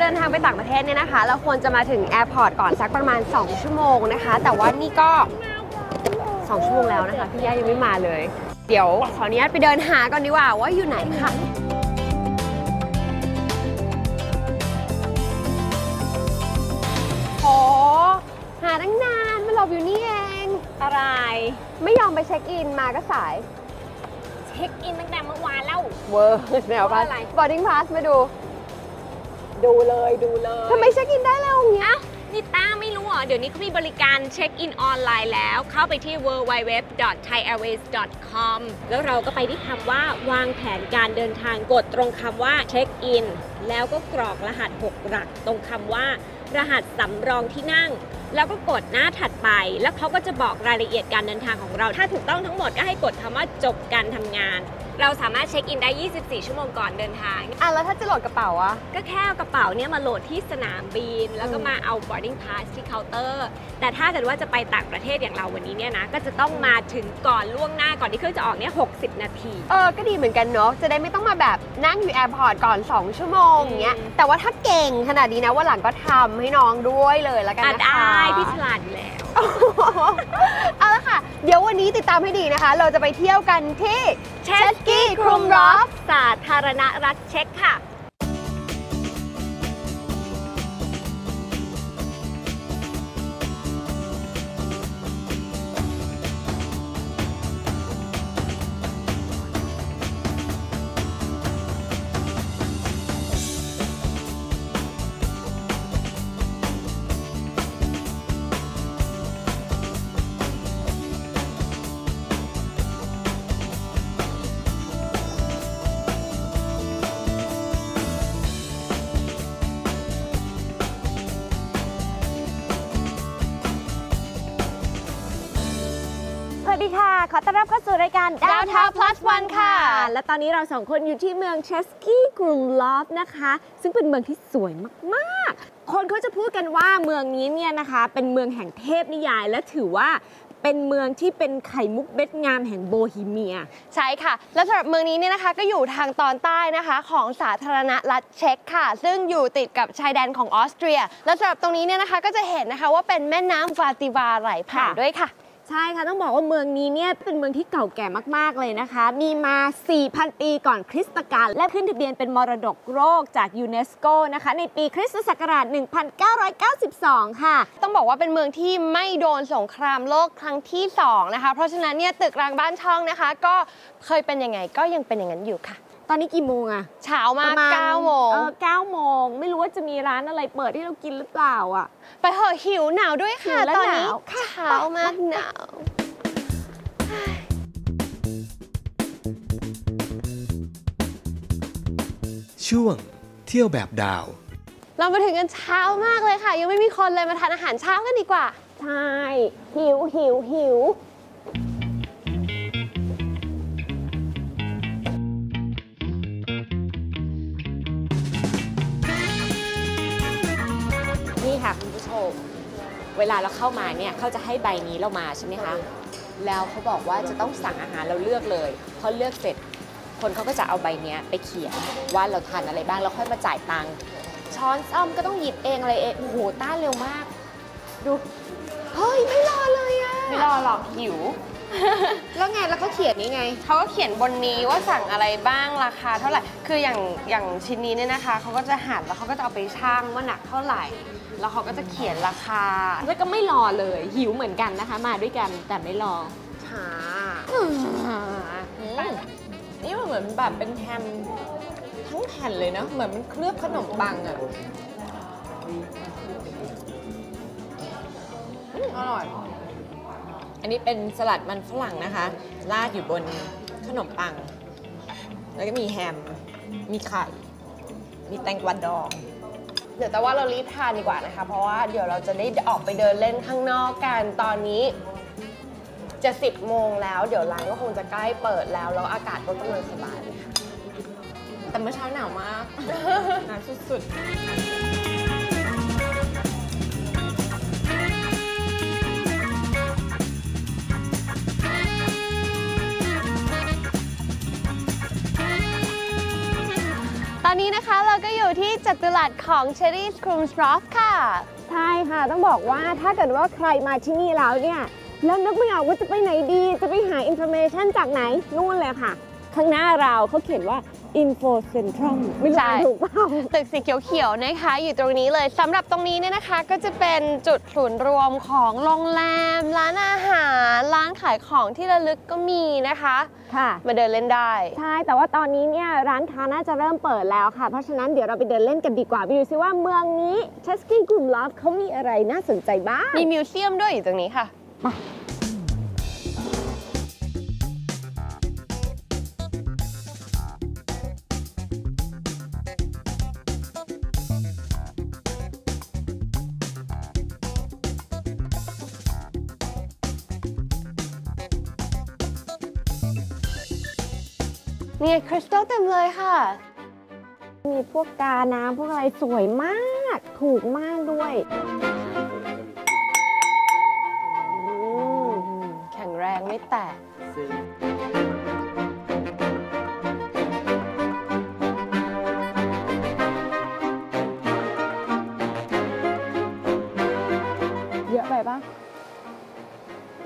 นทางไปต่างประเทศเนี่ยนะคะ เราควรจะมาถึงแอร์พอร์ตก่อนสักประมาณ 2 ชั่วโมงนะคะ แต่ว่านี่ก็ 2 ชั่วโมงแล้วนะคะ พี่ย่ายังไม่มาเลย เดี๋ยวขออนุญาตไปเดินหาก่อนดีกว่าว่าอยู่ไหนค่ะโหหาตั้งนานมาหลบอยู่นี่เอง อะไร ไม่ยอมไปเช็คอินมาก็สาย เช็คอินตั้งแต่เมื่อวานแล้ว เวอร์แนวว่าพัสอะไรบอร์ดิ้งพาสมาดู ดูเลยดูเลยทำไมเช็คอินได้แล้วอย่างเงี้ยนี่ต้าไม่รู้เหรอ เดี๋ยวนี้เขามีบริการเช็คอินออนไลน์แล้ว เข้าไปที่ www.thaiairways.com แล้วเราก็ไปที่คำว่าวางแผนการเดินทางกดตรงคำว่าเช็คอินแล้วก็กรอกรหัส 6 หลัก ตรงคำว่ารหัสสำรองที่นั่ง แล้วก็กดหน้าถัดไป แล้วเขาก็จะบอกรายละเอียดการเดินทางของเรา ถ้าถูกต้องทั้งหมดก็ให้กดคำว่าจบการทำงาน เราสามารถเช็คอินได้ 24 ชั่วโมงก่อนเดินทาง อะแล้วถ้าจะโหลดกระเป๋าอะก็แค่เอากระเป๋าเนี่ยมาโหลดที่สนามบิน แล้วก็มาเอา boarding pass ที่เคาน์เตอร์ แต่ถ้าเกิดว่าจะไปต่างประเทศอย่างเราวันนี้เนี่ยนะ ก็จะต้องมาถึงก่อนล่วงหน้าก่อนที่เครื่องจะออกเนี่ย 60 นาที เออ ก็ดีเหมือนกันเนาะ จะได้ไม่ต้องมาแบบนั่งอยู่แอร์พอร์ตก่อน 2 ชั่วโมงอย่างเงี้ยอืมแต่ว่าถ้าเก่งขนาดนี้นะวันหลังก็ทำให้น้องด้วยเลยแล้วกันอะนะคะได้พี่ฉลาดอยู่แล้ว เอาละค่ะ เดี๋ยววันนี้ติดตามให้ดีนะคะ เราจะไปเที่ยวกันที่เชสกี้ครุมรอฟสาธารณรัฐเช็กค่ะ ดีค่ะ ขอต้อนรับเข้าสู่รายการ Downtown Plus One ค่ะ และตอนนี้เราสองคนอยู่ที่เมืองเชสกี้กรุงลอฟนะคะ ซึ่งเป็นเมืองที่สวยมาก ๆ คนเขาจะพูดกันว่าเมืองนี้เนี่ยนะคะ เป็นเมืองแห่งเทพนิยาย และถือว่าเป็นเมืองที่เป็นไข่มุกเบ็ดงามแห่งโบฮีเมีย ใช่ค่ะ และสำหรับเมืองนี้เนี่ยนะคะก็อยู่ทางตอนใต้นะคะของสาธารณรัฐเช็กค่ะ ซึ่งอยู่ติดกับชายแดนของออสเตรีย และสำหรับตรงนี้เนี่ยนะคะก็จะเห็นนะคะว่าเป็นแม่น้ำฟาติวาไหลผ่านค่ะด้วยค่ะ ใช่ค่ะต้องบอกว่าเมืองนี้เนี่ยเป็นเมืองที่เก่าแก่มากๆเลยนะคะ มีมา 4,000 ปีก่อนคริสตกาลและขึ้นทะเบียนเป็นมรดกโลกจากยูเนสโกนะคะ ในปีคริสตศักราช 1992 ค่ะ ต้องบอกว่าเป็นเมืองที่ไม่โดนสงครามโลกครั้งที่ 2 นะคะ เพราะฉะนั้นเนี่ยตึกรางบ้านช่องนะคะ ก็เคยเป็นยังไงก็ยังเป็นอย่างนั้นอยู่ค่ะ อนนี้กี่โมงอะเช้ามาปกระมาณ9โมงเออ9โมง ไม่รู้ว่าจะมีร้านอะไรเปิดให้เรากินหรือเปล่าอะไปเหอะหิวหนาวด้วยค่ะหิวและตอนนี้หนาวค่ะเช้ามากหนาวช่วงเที่ยวแบบดาว เรามาถึงกันเช้ามากเลยค่ะ ยังไม่มีคนเลยมาทานอาหารเช้ากันดีกว่า ใช่ หิวหิวหิว เวลาเราเข้ามาเนี่ยเขาจะให้ใบนี้เรามาใช่ไหมคะ แล้วเขาบอกว่าจะต้องสั่งอาหารเราเลือกเลย พอเลือกเสร็จ คนเขาก็จะเอาใบเนี้ยไปเขียนว่าเราทานอะไรบ้างแล้วค่อยมาจ่ายตังค์ช้อนซ่อมก็ต้องหยิบเองอะไรเองโอ้โหต้านเร็วมาก ดู เฮ้ย ไม่รอเลยอะไม่รอหรอกหิว แล้วไงแล้วเขาเขียนนี่ไง เขาก็เขียนบนนี้ว่าสั่งอะไรบ้างราคาเท่าไหร่ คืออย่างอย่างชิ้นนี้เนี่ยนะคะ เขาก็จะหั่นแล้วเขาก็จะเอาไปชั่งว่าหนักเท่าไหร่ แล้วเขาก็จะเขียนราคาแล้วก็ไม่รอเลย หิวเหมือนกันนะคะ มาด้วยกันแต่ไม่รอช้านี่มันเหมือนแบบเป็นแฮมทั้งแผ่นเลยนะเหมือนมันเคลือบขนมปังอะอืมอร่อย อันนี้เป็นสลัดมันฝรั่งนะคะ ราดอยู่บนขนมปัง แล้วก็มีแฮม มีไข่ มีแตงกวาดองเดี๋ยวแต่ว่าเรารีบทานดีกว่านะคะ เพราะว่าเดี๋ยวเราจะได้ออกไปเดินเล่นข้างนอกกันตอนนี้ จะสิบโมงแล้ว เดี๋ยวร้านก็คงจะใกล้เปิดแล้ว แล้วอากาศก็กำลังสบายเลยค่ะแต่เมื่อเช้าหนาวมาก หนาวสุดๆ อนนี้นะคะเราก็อยู่ที่จัตุรัสของ Cherry c r u m s r o f ค่ะ ใช่ค่ะ ต้องบอกว่าถ้าเกิดว่าใครมาที่นี่แล้วเนี่ย แล้วนึกไม่ออกว่าจะไปไหนดี จะไปหาอินโฟเมชันจากไหน นู่นเลยค่ะ ข้างหน้าเราเขาเขียนว่า Info Central ไม่รู้ใช่อ่านถูกเปล่าตึกสีเขียวๆนะคะ อยู่ตรงนี้เลยสำหรับตรงนี้เนี่ยนะคะ ก็จะเป็นจุดศูนย์รวมของโรงแรม ร้านอาหาร ร้านขายของที่ระลึกก็มีนะคะ ค่ะ มาเดินเล่นได้ ใช่ แต่ว่าตอนนี้เนี่ยร้านค้าน่าจะเริ่มเปิดแล้วค่ะ เพราะฉะนั้นเดี๋ยวเราไปเดินเล่นกันดีกว่าไปดูซิว่าเมืองนี้เชสกี้กลุ่มลอฟเขามีอะไรน่าสนใจบ้างมีมิวเซียมด้วยอยู่ตรงนี้ค่ะเนี่ยคริสตัลเต็มเลยค่ะ มีพวกกาน้ำพวกอะไรสวยมาก ถูกมากด้วยอืมแข็งแรงไม่แตกเยอะไปปะ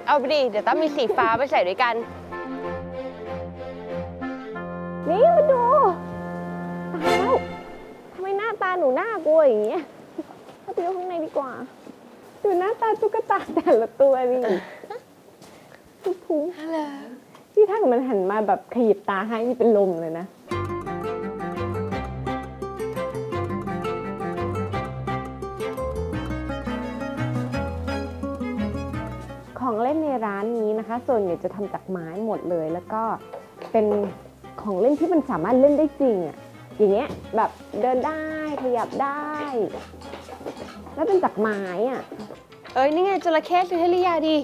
เอาไปดิ เดี๋ยวต้องมีสีฟ้าไปใส่ด้วยกัน นี่มาดูตายแล้วทำไมหน้าตาหนูน่ากลัวอย่างเงี้ยเข้าไปดูข้างในดีกว่า ดูหน้าตาตุ๊กตาแต่ละตัวนี่ดูพุงฮัลโหลที่ถ้าเกิดมันหันมาแบบขยิบตาให้นี่เป็นลมเลยนะของเล่นในร้านนี้นะคะ ส่วนใหญ่จะทำจากไม้หมดเลยแล้วก็เป็น ของเล่นที่มันสามารถเล่นได้จริงอะอย่างเงี้ยแบบเดินได้ขยับได้ แล้วเป็นจากไม้อะเอ้ยนี่ไงจระเข้ซื้อให้ลิยาดี